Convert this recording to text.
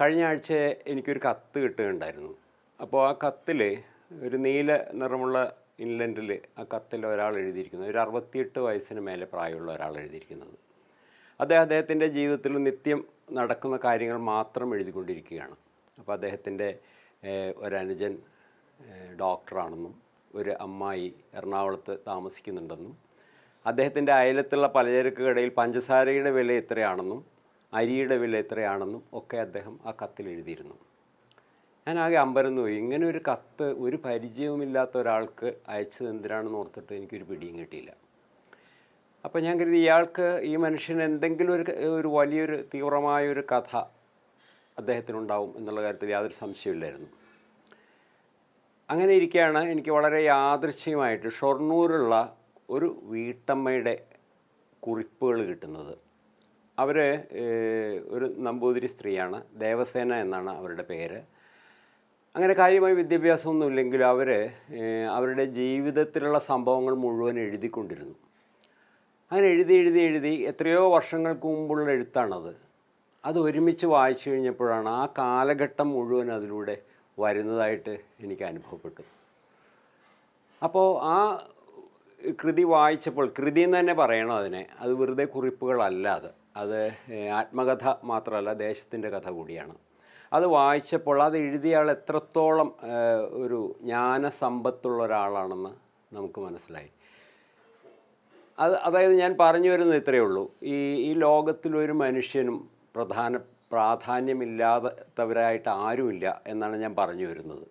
കഴിഞ്ഞ ആഴ്ച എനിക്കൊരു കത്ത് കിട്ടുകയുണ്ടായിരുന്നു. അപ്പോൾ ആ കത്തിൽ ഒരു നീല നിറമുള്ള ഇൻലൻഡിൽ ആ കത്തിൽ ഒരാൾ എഴുതിയിരിക്കുന്നത് ഒരു അറുപത്തിയെട്ട് വയസ്സിന് മേലെ പ്രായമുള്ള ഒരാൾ എഴുതിയിരിക്കുന്നത്. അദ്ദേഹം അദ്ദേഹത്തിന്റെ ജീവിതത്തിൽ നിത്യം നടക്കുന്ന കാര്യങ്ങൾ മാത്രം എഴുതിക്കൊണ്ടിരിക്കുകയാണ്. അപ്പോൾ അദ്ദേഹത്തിന്റെ ഒരനുജൻ ഡോക്ടറാണെന്നും ഒരു അമ്മായി എറണാകുളത്ത് താമസിക്കുന്നുണ്ടെന്നും അദ്ദേഹത്തിന്റെ അയലത്തുള്ള പലചരക്ക് കടയിൽ പഞ്ചസാരയുടെ വില എത്രയാണെന്നും അരിയുടെ വില എത്രയാണെന്നും ഒക്കെ അദ്ദേഹം ആ കത്തിൽ എഴുതിയിരുന്നു. ഞാൻ ആകെ അമ്പരന്ന് പോയി. ഇങ്ങനെ ഒരു കത്ത് ഒരു പരിചയവുമില്ലാത്ത ഒരാൾക്ക് അയച്ചത് എന്തിനാണെന്ന് ഓർത്തിട്ട് എനിക്കൊരു പിടിയും കിട്ടിയില്ല. അപ്പോൾ ഞാൻ കരുതി ഇയാൾക്ക് ഈ മനുഷ്യന് എന്തെങ്കിലും ഒരു ഒരു വലിയൊരു തീവ്രമായൊരു കഥ അദ്ദേഹത്തിനുണ്ടാവും എന്നുള്ള കാര്യത്തിൽ യാതൊരു സംശയമില്ലായിരുന്നു അങ്ങനെ ഇരിക്കുകയാണ് എനിക്ക് വളരെ യാദൃശ്യമായിട്ട് ഷൊർണൂരുള്ള ഒരു വീട്ടമ്മയുടെ കുറിപ്പുകൾ കിട്ടുന്നത്. അവർ ഒരു നമ്പൂതിരി സ്ത്രീയാണ്. ദേവസേന എന്നാണ് അവരുടെ പേര്. അങ്ങനെ കാര്യമായ വിദ്യാഭ്യാസമൊന്നും ഇല്ലെങ്കിലും അവർ അവരുടെ ജീവിതത്തിലുള്ള സംഭവങ്ങൾ മുഴുവൻ എഴുതിക്കൊണ്ടിരുന്നു. അങ്ങനെ എഴുതി എഴുതി എഴുതി എത്രയോ വർഷങ്ങൾക്ക് മുമ്പുള്ള എഴുത്താണത്. അത് ഒരുമിച്ച് വായിച്ചു കഴിഞ്ഞപ്പോഴാണ് ആ കാലഘട്ടം മുഴുവൻ അതിലൂടെ വരുന്നതായിട്ട് എനിക്ക് അനുഭവപ്പെട്ടു അപ്പോൾ ആ കൃതി വായിച്ചപ്പോൾ കൃതി എന്ന് തന്നെ പറയണം അതിനെ. അത് വെറുതെ കുറിപ്പുകളല്ല അത്. അത് ആത്മകഥ മാത്രമല്ല ദേശത്തിന്റെ കഥ കൂടിയാണ്. അത് വായിച്ചപ്പോൾ അത് എഴുതിയാൾ എത്രത്തോളം ഒരു ജ്ഞാനസമ്പത്തുള്ള ഒരാളാണെന്ന് നമുക്ക് മനസ്സിലായി. അത് അതായത് ഞാൻ പറഞ്ഞു വരുന്നത് ഇത്രയേ ഉള്ളൂ. ഈ ഈ ലോകത്തിലൊരു മനുഷ്യനും പ്രധാന പ്രാധാന്യമില്ലാത്തവരായിട്ട് ആരുമില്ല എന്നാണ് ഞാൻ പറഞ്ഞു വരുന്നത്.